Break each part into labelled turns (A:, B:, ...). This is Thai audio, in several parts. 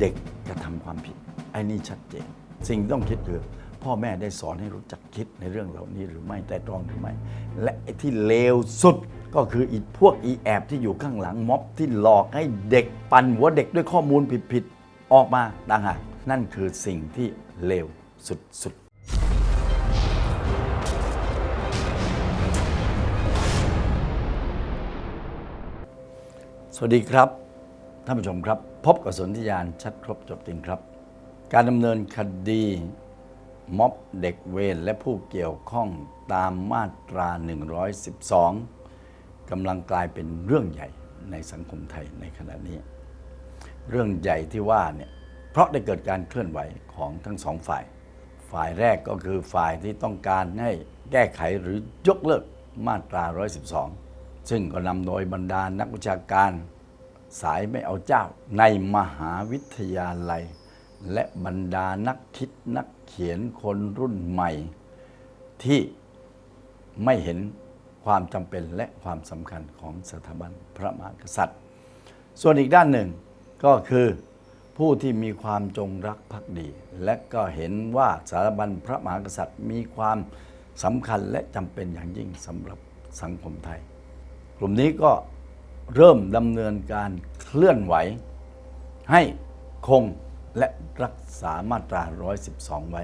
A: เด็กกระทำความผิดไอ้นี่ชัดเจน สิ่งที่ต้องคิดคือพ่อแม่ได้สอนให้รู้จักคิดในเรื่องเหล่านี้หรือไม่แต่ตรองหรือไม่ และไอ้ที่เลวสุดก็คืออีพวกอีแอบที่อยู่ข้างหลังม็อบที่หลอกให้เด็กปั่นหัวเด็กด้วยข้อมูลผิดๆออกมาต่างหากนั่นคือสิ่งที่เลวสุดๆสวัสดีครับ ท่านผู้ชมครับ พบกับสนธิยานชัดครบจบจริงครับ การดำเนินคดีม็อบเด็กเวรและผู้เกี่ยวข้องตามมาตรา 112กำลังกลายเป็นเรื่องใหญ่ในสังคมไทยในขณะนี้ เรื่องใหญ่ที่ว่าเนี่ยเพราะได้เกิดการเคลื่อนไหวของทั้งสองฝ่าย ฝ่ายแรกก็คือฝ่ายที่ต้องการให้แก้ไขหรือยกเลิกมาตรา 112 ซึ่งก็นำโดยบรรดานักวิชาการ สายไม่เอาเจ้า ในมหาวิทยาลัย และบรรดานักคิดนักเขียนคนรุ่นใหม่ ที่ไม่เห็นความจำเป็นและความสำคัญของสถาบันพระมหากษัตริย์ ส่วนอีกด้านหนึ่งก็คือผู้ที่มีความจงรักภักดี และก็เห็นว่าสถาบันพระมหากษัตริย์มีความสำคัญและจำเป็นอย่างยิ่งสำหรับสังคมไทย กลุ่มนี้ก็ เริ่มดำเนินการเคลื่อนไหว ให้คงและรักษามาตรา 112 ไว้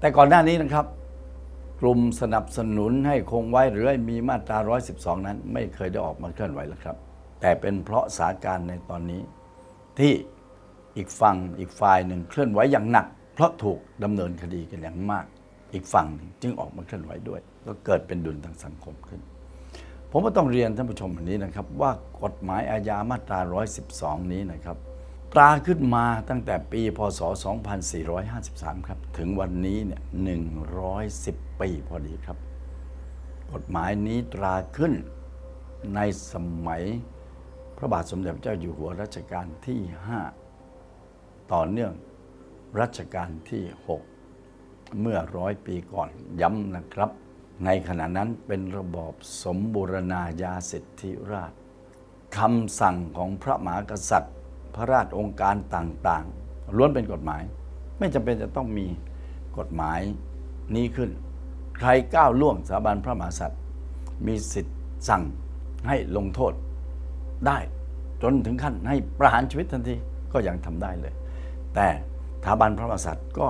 A: แต่ก่อนหน้านี้นะครับ กลุ่มสนับสนุนให้คงไว้หรือให้มีมาตรา 112 นั้น ไม่เคยได้ออกมาเคลื่อนไหวแล้วครับ แต่เป็นเพราะสถานการณ์ในตอนนี้ ที่อีกฝั่งอีกฝ่ายหนึ่งเคลื่อนไหวอย่างหนัก เพราะถูกดำเนินคดีกันอย่างมาก อีกฝั่งหนึ่งจึงออกมาเคลื่อนไหวด้วย ก็เกิดเป็นดุลทางสังคมขึ้น ผมก็ต้องเรียนท่านผู้ชมวันนี้นะครับ ว่ากฎหมายอาญามาตรา 112 นี้นะครับ ตราขึ้นมาตั้งแต่ปีพศ 2453 ครับ ถึงวันนี้เนี่ย 110 ปีพอดีครับ กฎหมายนี้ตราขึ้นในสมัยพระบาทสมเด็จเจ้าอยู่หัวรัชกาลที่ 5 ต่อเนื่องรัชกาลที่ 6 เมื่อร้อยปีก่อนย้ำนะครับ ในขณะนั้นเป็นระบอบสมบูรณาญาสิทธิราชคำสั่งของพระมหากษัตริย์ พระราชองค์การต่างๆ ล้วนเป็นกฎหมาย ไม่จำเป็นจะต้องมีกฎหมายนี้ขึ้น ใครก้าวล่วงสถาบันพระมหากษัตริย์ มีสิทธิ์สั่งให้ลงโทษได้จนถึงขั้นให้ประหารชีวิตทันทีก็ยังทำได้เลย แต่สถาบันพระมหากษัตริย์ก็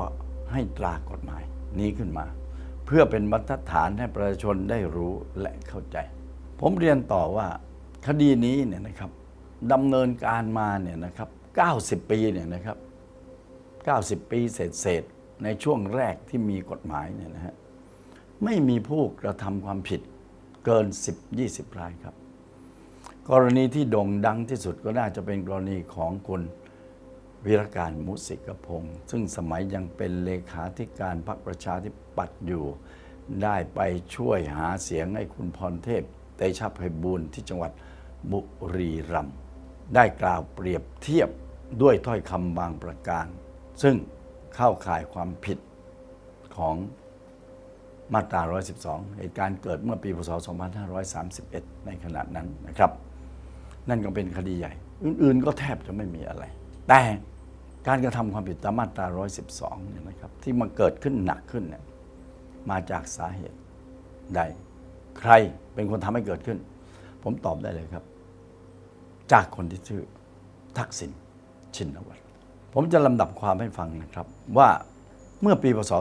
A: ให้ตรากฎหมายนี้ขึ้นมา เพื่อเป็นบรรทัดฐานให้ประชาชนได้รู้และเข้าใจ ผมเรียนต่อว่าคดีนี้เนี่ยนะครับดำเนินการมาเนี่ยนะครับ 90 ปีเนี่ยนะครับ 90 ปีเศษๆในช่วงแรกที่มีกฎหมายเนี่ยนะฮะไม่มีผู้กระทำความผิดเกิน 10-20 รายครับ กรณีที่โด่งดังที่สุดก็น่าจะเป็นกรณีของคุณวิรการมุสิกพงศ์ซึ่งสมัยยังเป็นเลขาธิการพรรคประชาธิป ตย์อยู่ ได้ไปช่วยหาเสียงให้คุณพรเทพเตชะไพบูลที่จังหวัดบุรีรัมย์ได้กล่าวเปรียบเทียบด้วยถ้อยคำบางประการ ซึ่งเข้าข่ายความผิดของมาตรา 112 เหตุการณ์เกิดเมื่อปีพศ 2531 ในขณะนั้นนะครับ นั่นก็เป็นคดีใหญ่ อื่นๆ ก็แทบจะไม่มีอะไร แต่การกระทำความผิดตามมาตรา 112 เนี่ยนะครับ ที่มาเกิดขึ้นหนักขึ้นเนี่ย มาจากสาเหตุใด ใครเป็นคนทำให้เกิดขึ้น ผมตอบได้เลยครับ จากคนที่ชื่อทักษิณชินวัตรผมจะลำดับความให้ฟังนะครับ ว่าเมื่อปีพศ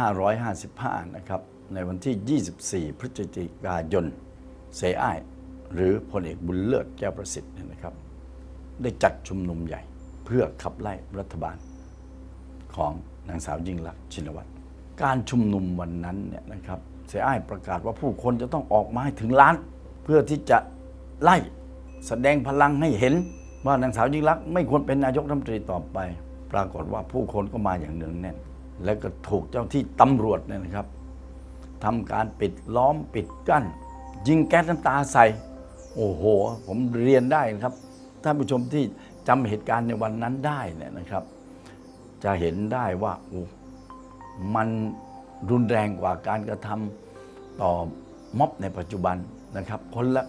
A: 2555 นะครับ ในวันที่ 24 พฤศจิกายนเสอ้ายหรือพลเอกบุญเลิศแก้วประสิทธิ์เนี่ยนะครับ ได้จัดชุมนุมใหญ่เพื่อขับไล่รัฐบาลของนางสาวยิ่งลักษณ์ชินวัตร การชุมนุมวันนั้นเนี่ยนะครับเสียอ้ายประกาศว่าผู้คนจะต้องออกมาให้ถึงล้าน เพื่อที่จะไล่แสดงพลังให้เห็นว่านางสาวยิ่งลักษณ์ไม่ควรเป็นนายกรัฐมนตรีต่อไป ปรากฏว่าผู้คนก็มาอย่างเนืองแน่น และก็ถูกเจ้าที่ตำรวจเนี่ยนะครับทำการปิดล้อมปิดกั้น ยิงแก๊สน้ำตาใส่ โอ้โห ผมเรียนได้นะครับท่านผู้ชมที่จำเหตุการณ์ในวันนั้นได้เนี่ยนะครับ จะเห็นได้ว่าโอ้ มันรุนแรงกว่าการกระทำต่อม็อบในปัจจุบันนะครับ คนละ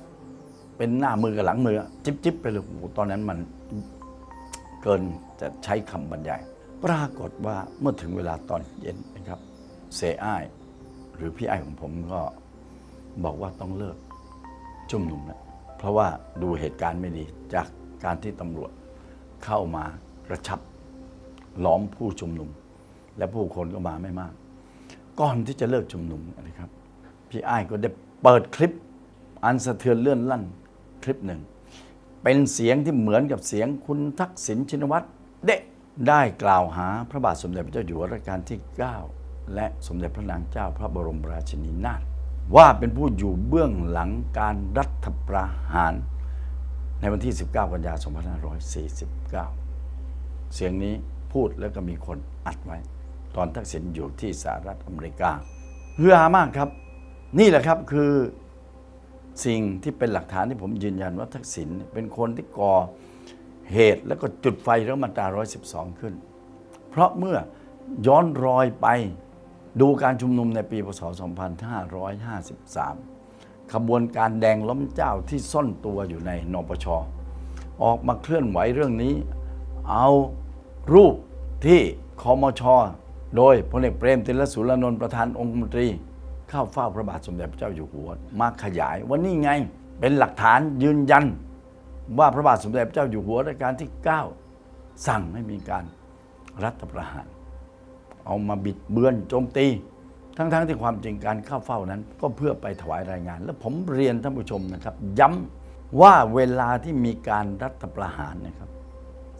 A: เป็นหน้ามือกับหลังมือ จิบจิบไปเลยโอ้ตอนนั้นมันเกินจะใช้คำบรรยาย ปรากฏว่าเมื่อถึงเวลาตอนเย็นนะครับเซอ้ายหรือพี่ไอ้ของผมก็บอกว่าต้องเลิกชุมนุมแล้วเพราะว่าดูเหตุการณ์ไม่ดีจากการที่ตำรวจเข้ามากระชับล้อมผู้ชุมนุม และผู้คนก็มาไม่มาก ก่อนที่จะเลิกชุมนุมนะครับ พี่อ้ายก็ได้เปิดคลิปอันสะเทือนเลื่อนลั่นคลิปหนึ่ง เป็นเสียงที่เหมือนกับเสียงคุณทักษิณชินวัตรเดะได้กล่าวหาพระบาทสมเด็จพระเจ้าอยู่หัวรัชกาลที่ 9 และสมเด็จพระนางเจ้าพระบรมราชินีนาถว่าเป็นผู้อยู่เบื้องหลังการรัฐประหาร ในวันที่ 19 กันยายน 2549 เสียงนี้พูดแล้วก็มีคนอัดไว้ ตอนทักษิณอยู่ที่สหรัฐอเมริกาเฮือฮามากครับ นี่แหละครับคือสิ่งที่เป็นหลักฐานที่ผมยืนยันว่าทักษิณเป็นคนที่ก่อเหตุแล้วก็จุดไฟเรื่องมาตรา 112 ขึ้น เพราะเมื่อย้อนรอยไปดูการชุมนุมในปีพศ 2553 ขบวนการแดงล้มเจ้าที่ซ่อนตัวอยู่ในนปช ออกมาเคลื่อนไหวเรื่องนี้ เอารูปที่คอมช โดยพลเอกเปรมติลสุรานนท์ประธานองคมนตรี เข้าเฝ้าพระบาทสมเด็จพระเจ้าอยู่หัวมาขยายว่านี่ไงเป็นหลักฐานยืนยัน ว่าพระบาทสมเด็จพระเจ้าอยู่หัวรัชกาลที่ 9 สั่งให้มีการรัฐประหาร เอามาบิดเบือนโจมตี ทั้งๆที่ความจริงการเข้าเฝ้านั้น ก็เพื่อไปถวายรายงาน และผมเรียนท่านผู้ชมนะครับ ย้ำว่าเวลาที่มีการรัฐประหารนะครับ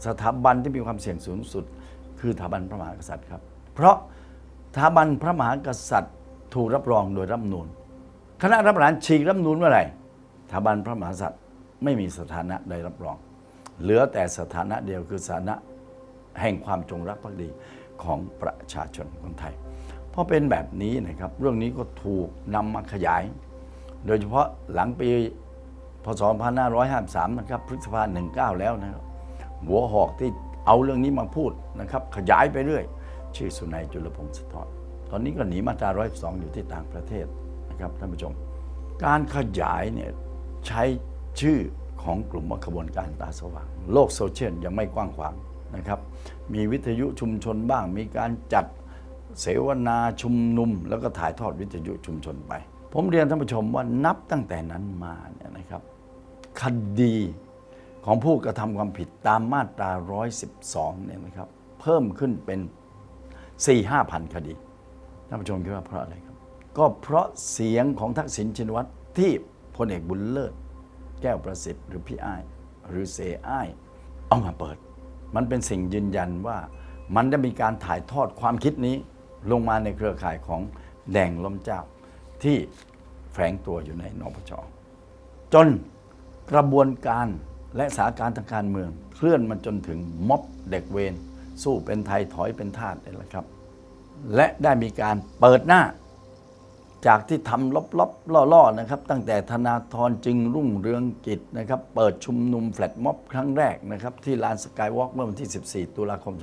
A: สถาบันที่มีความเสี่ยงสูงสุด คือสถาบันพระมหากษัตริย์ครับ เพราะสถาบันพระมหากษัตริย์ ถูกรับรองโดยรัฐมนูญ คณะรับประหารฉีกรัฐมนูญเมื่อไหร่สถาบันพระมหากษัตริย์ไม่มีสถานะใดรับรอง เหลือแต่สถานะเดียวคือสถานะแห่งความจงรักภักดีของประชาชนคนไทยพอเป็นแบบนี้นะครับ เรื่องนี้ก็ถูกนำมาขยาย โดยเฉพาะหลังปีพศ 2553 นะครับพฤษภา19 แล้วนะครับหัวหอกที่เอาเรื่องนี้มาพูดนะครับ ขยายไปเรื่อย ชื่อสุนัยจุลพงศ์สะท้อนตอนนี้ก็หนีมาตรา112อยู่ที่ต่างประเทศนะครับท่านผู้ชม การขยายเนี่ยใช้ชื่อของกลุ่มว่าขบวนการตาสว่าง โลกโซเชียลยังไม่กว้างขวางนะครับ มีวิทยุชุมชนบ้าง มีการจัดเสวนาชุมนุม แล้วก็ถ่ายทอดวิทยุชุมชนไป ผมเรียนท่านผู้ชมว่านับตั้งแต่นั้นมาเนี่ยนะครับ คดีของผู้กระทำความผิดตามมาตรา 112เนี่ยนะครับ เพิ่มขึ้นเป็น 4 5พันคดีท่านผู้ชมคิดว่าเพราะอะไรครับ ก็เพราะเสียงของทักษิณชินวัตรที่พลเอกบุญเลิศ แก้วประสิทธิ์หรือพี่อ้าย หรือเสอ้ายเอามาเปิด มันเป็นสิ่งยืนยันว่ามันได้มีการถ่ายทอดความคิดนี้ลงมาในเครือข่ายของแดงล้มเจ้า ที่แฝงตัวอยู่ในนปชจนกระบวนการและสาการทางการเมือง เคลื่อนมาจนถึงม็อบเด็กเวร สู้เป็นไทยถอยเป็นทาสนี่แหละครับ และได้มีการเปิดหน้า จากที่ทำลบๆล่อๆนะครับ ตั้งแต่ธนาธรจึงรุ่งเรืองกิจนะครับ เปิดชุมนุมแฟลตม็อบครั้งแรกนะครับ ที่ลานสกายวอล์กเมื่อวันที่ 14 ตุลาคม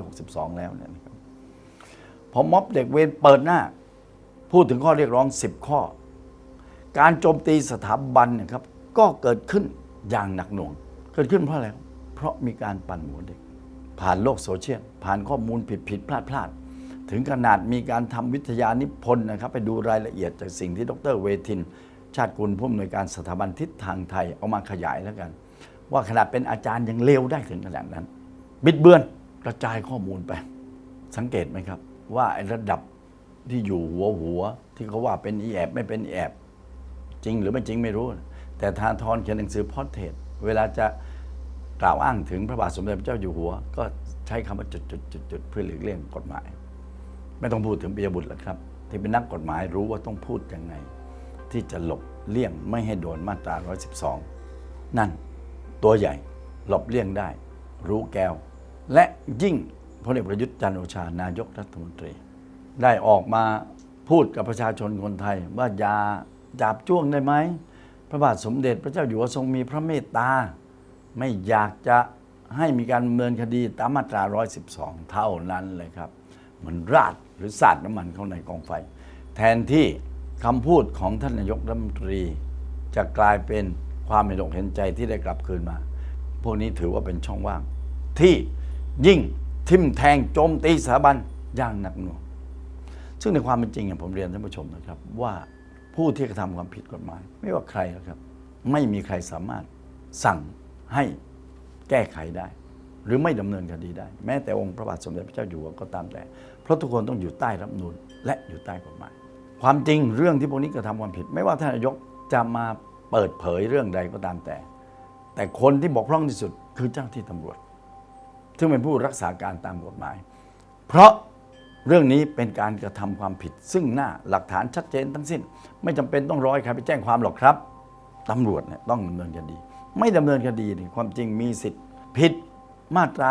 A: 2562 แล้วเนี่ยนะครับพอม็อบเด็กเวรเปิดหน้า พูดถึงข้อเรียกร้อง 10 ข้อ การโจมตีสถาบันนะครับก็เกิดขึ้นอย่างหนักหน่วง เกิดขึ้นเพราะอะไรเพราะมีการปั่นหัวเด็ก ผ่านโลกโซเชียลผ่านข้อมูลผิดผิดพลาดพลาดถึงขนาดมีการทำวิทยานิพนธ์นะครับ ไปดูรายละเอียดจากสิ่งที่ดรเวทิน ชาติกุลผู้อำนวยการสถาบันทิศทางไทยเอามาขยายแล้วกัน ว่าขนาดเป็นอาจารย์ยังเลวได้ถึงขนาดนั้น บิดเบือนกระจายข้อมูลไป สังเกตไหมครับ ว่าระดับที่อยู่หัวหัว ที่เขาว่าเป็นอีแอบไม่เป็นอีแอบ จริงหรือไม่จริงไม่รู้ แต่ทานทรเขียนหนังสือพอดเทสเวลาจะ กล่าวอ้างถึงพระบาทสมเด็จพระเจ้าอยู่หัว ก็ใช้คำว่าจุดจุดจุดจุดเพื่อหลีกเลี่ยงกฎหมาย ไม่ต้องพูดถึงปิยบุตรหรอกครับ ที่เป็นนักกฎหมายรู้ว่าต้องพูดยังไง ที่จะหลบเลี่ยงไม่ให้โดนมาตรา 112 นั่นตัวใหญ่หลบเลี่ยงได้ รู้แก้ว และยิ่งพลเอกประยุทธ์จันโอชานายกรัฐมนตรี ได้ออกมาพูดกับประชาชนคนไทย ว่าอย่าจับจ้วงได้ไหมพระบาทสมเด็จพระเจ้าอยู่หัวทรงมีพระเมตตา ไม่อยากจะให้มีการดำเนินคดีตามมาตรา 112 เท่านั้นเลยครับ เหมือนราดหรือสาดน้ำมันเข้าในกองไฟ แทนที่คำพูดของท่านนายกรัฐมนตรี จะกลายเป็นความเห็นอกเห็นใจที่ได้กลับคืนมา พวกนี้ถือว่าเป็นช่องว่าง ที่ยิ่งทิมแทงโจมตีสถาบันอย่างหนักหน่วงซึ่งในความเป็นจริงอย่างผมเรียนท่านผู้ชมนะครับ ว่าผู้ที่กระทำความผิดกฎหมาย ไม่ว่าใครหรอกครับ ไม่มีใครสามารถสั่ง ให้แก้ไขได้ หรือไม่ดำเนินคดีได้ แม้แต่องค์พระบาทสมเด็จพระเจ้าอยู่หัวก็ตามแต่ เพราะทุกคนต้องอยู่ใต้รัฐนูญและอยู่ใต้กฎหมาย ความจริงเรื่องที่พวกนี้กระทำความผิด ไม่ว่าท่านนายกจะมาเปิดเผยเรื่องใดก็ตามแต่ แต่คนที่บกพร่องที่สุดคือเจ้าที่ตำรวจ ซึ่งเป็นผู้รักษาการตามกฎหมาย เพราะเรื่องนี้เป็นการกระทำความผิด ซึ่งหน้าหลักฐานชัดเจนทั้งสิ้น ไม่จำเป็นต้องรอให้ใครไปแจ้งความหรอกครับตำรวจเนี่ยต้องดำเนินคดี ไม่ดำเนินคดีนี่ความจริงมีสิทธิ์ผิดมาตรา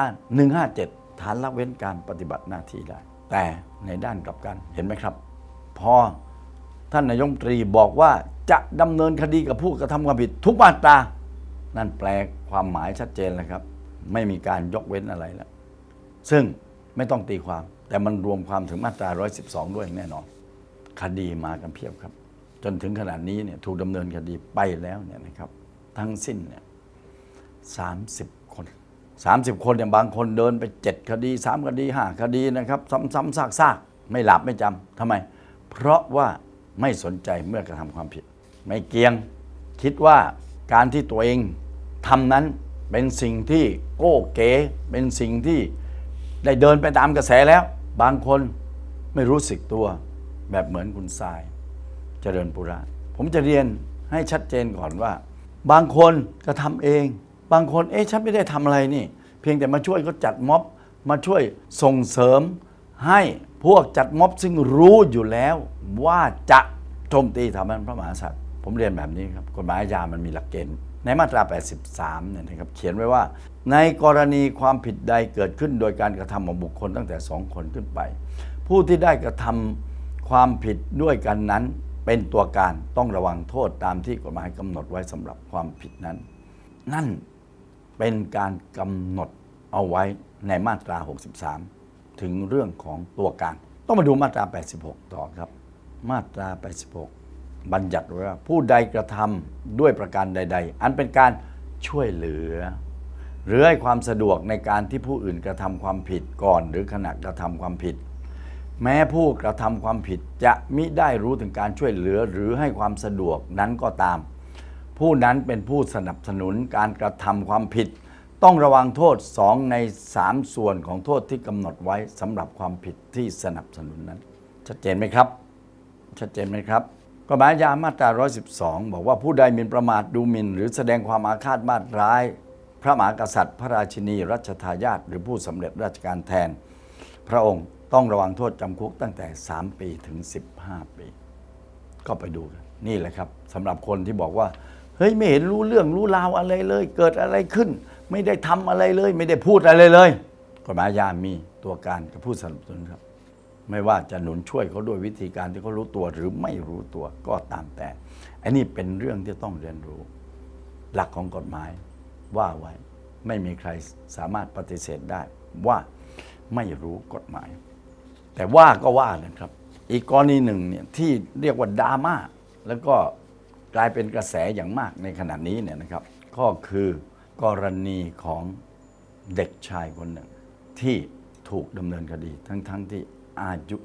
A: 157 ฐานละเว้นการปฏิบัติหน้าที่ได้ แต่ในด้านกลับกันเห็นไหมครับ พอท่านนายกรัฐมตรีบอกว่าจะดำเนินคดีกับผู้กระทำความผิดทุกมาตรา นั่นแปลความหมายชัดเจนเลยครับ ไม่มีการยกเว้นอะไรแล้ว ซึ่งไม่ต้องตีความ แต่มันรวมความถึงมาตรา 112 ด้วยแน่นอน คดีมากันเพียบครับ จนถึงขนาดนี้เนี่ยถูกดำเนินคดีไปแล้วเนี่ยนะครับ ทั้งสิ้นเนี่ย30คน30คนเนี่ยบางคนเดินไป7คดี3คดี5คดีนะครับ ซ้ำๆซากๆ ไม่หลับไม่จำทำไม เพราะว่าไม่สนใจเมื่อกระทำความผิด ไม่เกียงคิดว่าการที่ตัวเองทำนั้นเป็นสิ่งที่โก้เก๋เป็นสิ่งที่ได้เดินไปตามกระแสแล้ว บางคนไม่รู้สึกตัวแบบเหมือนคุณทรายเจริญปุระ ผมจะเรียนให้ชัดเจนก่อนว่า บางคนกระทำเอง บางคนเอ๊ะฉันไม่ได้ทำอะไรนี่ เพียงแต่มาช่วยก็จัดม็อบมาช่วยส่งเสริมให้พวกจัดม็อบซึ่งรู้อยู่แล้วว่าจะโจมตีสถาบันพระมหากษัตริย์ ผมเรียนแบบนี้ครับกฎหมายอาญามันมีหลักเกณฑ์ในมาตรา 83 เนี่ยนะครับเขียนไว้ว่า ในกรณีความผิดใดเกิดขึ้นโดยการกระทำของบุคคลตั้งแต่สองคนขึ้นไป ผู้ที่ได้กระทำความผิดด้วยกันนั้น เป็นตัวการต้องระวังโทษตามที่กฎหมายกำหนดไว้สำหรับความผิดนั้น นั่นเป็นการกำหนดเอาไว้ในมาตรา 63 ถึงเรื่องของตัวการ ต้องมาดูมาตรา 86 ต่อครับ มาตรา 86 บัญญัติไว้ว่าผู้ใดกระทำด้วยประการใด ๆ อันเป็นการช่วยเหลือ หรือให้ความสะดวกในการที่ผู้อื่นกระทำความผิดก่อน หรือขณะกระทำความผิด แม้ผู้กระทำความผิดจะมิได้รู้ถึงการช่วยเหลือหรือให้ความสะดวกนั้นก็ตาม ผู้นั้นเป็นผู้สนับสนุนการกระทำความผิด ต้องระวังโทษ 2 ใน 3 ส่วนของโทษที่กำหนดไว้สำหรับความผิดที่สนับสนุนนั้น ชัดเจนไหมครับ ชัดเจนไหมครับกฎหมายอาญามาตรา 112 บอกว่าผู้ใดหมิ่นประมาทดูหมิ่น หรือแสดงความอาฆาตมาตร้าย พระมหากษัตริย์ พระราชินี รัชทายาทหรือผู้สำเร็จราชการแทน พระองค์ ต้องระวังโทษจำคุกตั้งแต่ 3 ปีถึง 15 ปี ก็ไปดูกันนี่แหละครับสำหรับคนที่บอกว่า เฮ้ย ไม่เห็นรู้เรื่องรู้ราวอะไรเลย เกิดอะไรขึ้น ไม่ได้ทำอะไรเลย ไม่ได้พูดอะไรเลยกฎหมายอาญามีตัวการกับผู้สนับสนุนครับ ไม่ว่าจะหนุนช่วยเขาด้วยวิธีการที่เขารู้ตัวหรือไม่รู้ตัวก็ตามแต่อันนี้เป็นเรื่องที่ต้องเรียนรู้ หลักของกฎหมายว่าไว้ ไม่มีใครสามารถปฏิเสธได้ว่าไม่รู้กฎหมาย แต่ว่าก็ว่านะครับ อีกกรณีหนึ่งเนี่ยที่เรียกว่าดราม่าแล้วก็กลายเป็นกระแสอย่างมากในขณะนี้เนี่ยนะครับ ก็คือกรณีของเด็กชายคนหนึ่ง ที่ถูกดำเนินคดี ทั้งๆทที่อายุ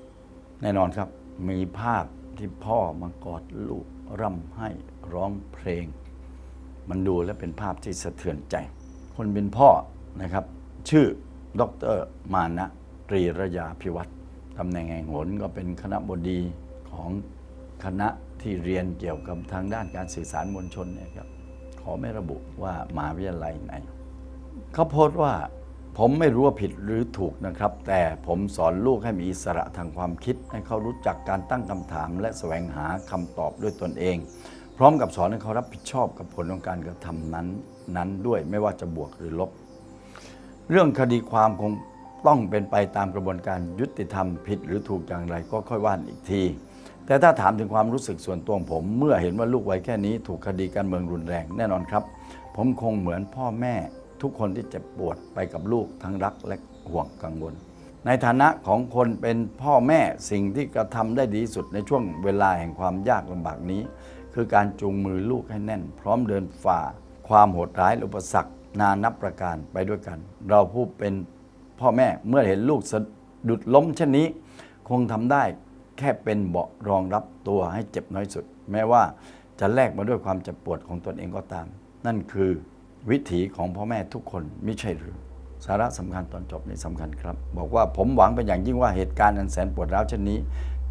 A: 16 แน่นอนครับ มีภาพที่พ่อมากอดลูกร่ำให้ร้องเพลง มันดูแล้วเป็นภาพที่สะเทือนใจ คนเป็นพ่อนะครับ ชื่อดรมานะ ตรีระยาพิวัตรตำแหน่งแห่งหนก็เป็นคณะบดีของคณะที่เรียนเกี่ยวกับทางด้านการสื่อสารมวลชนเนี่ยครับขอไม่ระบุว่ามหาวิทยาลัยไหนเขาโพสต์ว่าผมไม่รู้ว่าผิดหรือถูกนะครับ แต่ผมสอนลูกให้มีอิสระทางความคิด ให้เขารู้จักการตั้งคำถาม และแสวงหาคำตอบด้วยตนเอง พร้อมกับสอนให้เขารับผิดชอบกับผลของการกระทำนั้นนั้นด้วยไม่ว่าจะบวกหรือลบ เรื่องคดีความคง ต้องเป็นไปตามกระบวนการยุติธรรมผิดหรือถูกอย่างไรก็ค่อยว่านอีกที แต่ถ้าถามถึงความรู้สึกส่วนตัวของผม เมื่อเห็นว่าลูกวัยแค่นี้ถูกคดีการเมืองรุนแรงแน่นอนครับ ผมคงเหมือนพ่อแม่ทุกคนที่เจ็บปวดไปกับลูกทั้งรักและห่วงกังวล ในฐานะของคนเป็นพ่อแม่สิ่งที่กระทำได้ดีสุดในช่วงเวลาแห่งความยากลำบากนี้ คือการจูงมือลูกให้แน่น พร้อมเดินฝ่า ความโหดร้ายละอุปสรรค นานับประการไปด้วยกัน เราผู้เป็น พ่อแม่เมื่อเห็นลูกสะดุดล้มเช่นนี้ คงทำได้แค่เป็นเบาะรองรับตัวให้เจ็บน้อยสุด แม้ว่าจะแลกมาด้วยความเจ็บปวดของตนเองก็ตาม นั่นคือวิถีของพ่อแม่ทุกคนไม่ใช่หรือ สาระสำคัญตอนจบนี่สำคัญครับ บอกว่าผมหวังเป็นอย่างยิ่งว่าเหตุการณ์อันแสนปวดร้าวเช่นนี้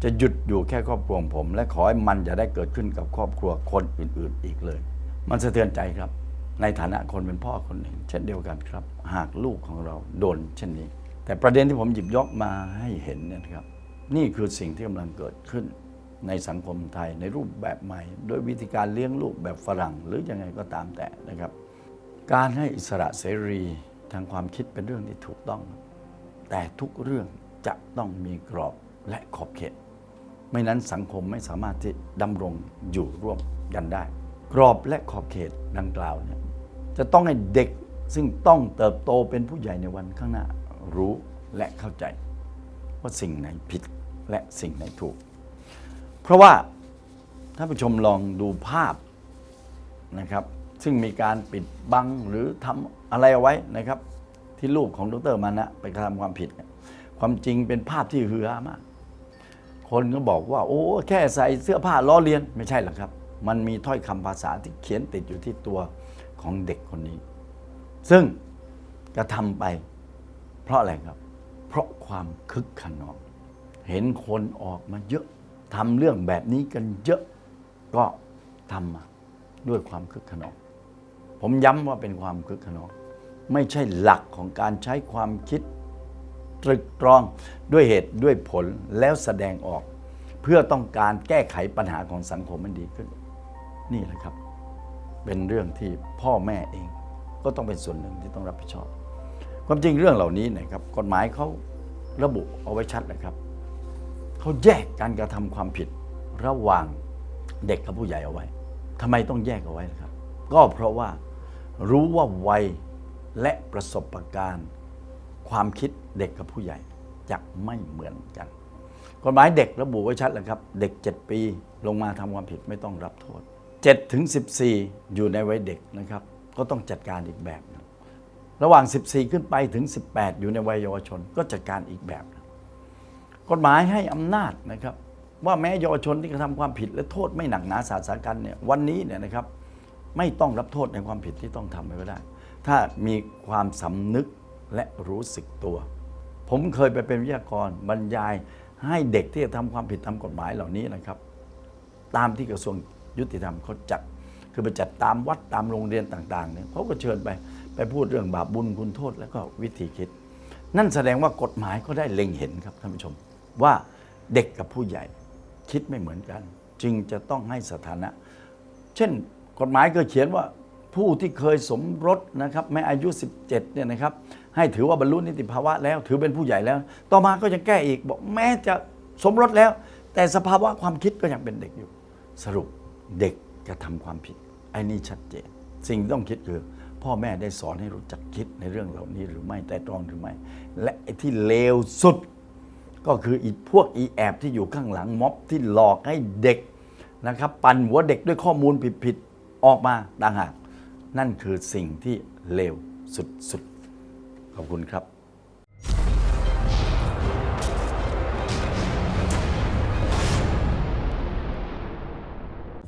A: จะหยุดอยู่แค่ครอบครัวผม และขอให้มันอย่าได้เกิดขึ้นกับครอบครัวคนอื่น ๆ อีกเลย มันสะเทือนใจครับ ในฐานะคนเป็นพ่อคนหนึ่ง เช่นเดียวกันครับ หากลูกของเราโดนเช่นนี้ แต่ประเด็นที่ผมหยิบยกมาให้เห็นเนี่ยครับ นี่คือสิ่งที่กำลังเกิดขึ้น ในสังคมไทยในรูปแบบใหม่ โดยวิธีการเลี้ยงลูกแบบฝรั่ง หรือยังไงก็ตามแต่นะครับ การให้อิสระเสรีทางความคิดเป็นเรื่องที่ถูกต้อง แต่ทุกเรื่องจะต้องมีกรอบและขอบเขต ไม่นั้นสังคมไม่สามารถที่ดำรงอยู่ร่วมกันได้ กรอบและขอบเขตดังกล่าวเนี่ย จะต้องให้เด็กซึ่งต้องเติบโตเป็นผู้ใหญ่ในวันข้างหน้ารู้และเข้าใจ ว่าสิ่งไหนผิดและสิ่งไหนถูก เพราะว่าท่านผู้ชมลองดูภาพนะครับ ซึ่งมีการปิดบังหรือทำอะไรเอาไว้นะครับ ที่ลูกของดรมานะไปกระทำความผิด ความจริงเป็นภาพที่ฮือฮามาก คนก็บอกว่า โอ้ แค่ใส่เสื้อผ้าล้อเลียนไม่ใช่หรอกครับ มันมีถ้อยคำภาษาที่เขียนติดอยู่ที่ตัว ของเด็กคนนี้ ซึ่งกระทำไป เพราะอะไรครับ เพราะความคึกขนอง เห็นคนออกมาเยอะทำเรื่องแบบนี้กันเยอะ ก็ทำมาด้วยความคึกขนอง ผมย้ำว่าเป็นความคึกขนอง ไม่ใช่หลักของการใช้ความคิดตรึกตรองด้วยเหตุด้วยผลแล้วแสดงออก เพื่อต้องการแก้ไขปัญหาของสังคมมันดีขึ้น นี่แหละครับ เป็นเรื่องที่พ่อแม่เอง ก็ต้องเป็นส่วนหนึ่งที่ต้องรับผิดชอบ ความจริงเรื่องเหล่านี้นะครับกฎหมายเขาระบุเอาไว้ชัดนะครับเขาแยกการกระทำความผิดระหว่างเด็กกับผู้ใหญ่เอาไว้ทำไมต้องแยกเอาไว้นะครับ ก็เพราะว่ารู้ว่าวัยและประสบการณ์ ความคิดเด็กกับผู้ใหญ่จะไม่เหมือนกันกฎหมายเด็กระบุไว้ชัดเลยครับ เด็ก 7 ปีลงมาทำความผิดไม่ต้องรับโทษ 7ถึง14 อยู่ในวัยเด็กนะครับ ก็ต้องจัดการอีกแบบหนึงระหว่าง 14 ขึ้นไปถึง 18 อยู่ในวัยเยาวชน ก็จัดการอีกแบบหนึ่งกฎหมายให้อำนาจนะครับ ว่าแม้เยาวชนที่กระทำความผิดและโทษไม่หนักหนาสาสากันเนี่ยวันนี้เนี่ยนะครับไม่ต้องรับโทษในความผิดที่ต้องทำไปก็ได้ ถ้ามีความสำนึกและรู้สึกตัว ผมเคยไปเป็นวิทยากรบรรยายให้เด็กที่จะทำความผิดตามกฎหมายเหล่านี้นะครับ ตามที่กระทรวง ยุติธรรมเขาจัด คือไปจัดตามวัดตามโรงเรียนต่างๆเนี่ยเขาก็เชิญไปไปพูดเรื่องบาปบุญคุณโทษแล้วก็วิธีคิด นั่นแสดงว่ากฎหมายก็ได้เล็งเห็นครับท่านผู้ชม ว่าเด็กกับผู้ใหญ่คิดไม่เหมือนกัน จึงจะต้องให้สถานะ เช่นกฎหมายก็เขียนว่าผู้ที่เคยสมรสนะครับแม้อายุ 17เนี่ยนะครับให้ถือว่าบรรลุนิติภาวะแล้วถือเป็นผู้ใหญ่แล้ว ต่อมาก็ยังแก้อีกบอกแม้จะสมรสแล้ว แต่สภาวะความคิดก็ยังเป็นเด็กอยู่สรุป เด็กจะทำความผิดไอ้นี่ชัดเจน สิ่งที่ต้องคิดคือ พ่อแม่ได้สอนให้รู้จักคิดในเรื่องเหล่านี้หรือไม่แต่ตรองหรือไม่ และไอ้ที่เลวสุด ก็คืออีพวกอีแอบที่อยู่ข้างหลังม็อบที่หลอกให้เด็กนะครับ ปั่นหัวเด็กด้วยข้อมูลผิดๆออกมาต่างหากนั่นคือสิ่งที่เลวสุดๆขอบคุณครับ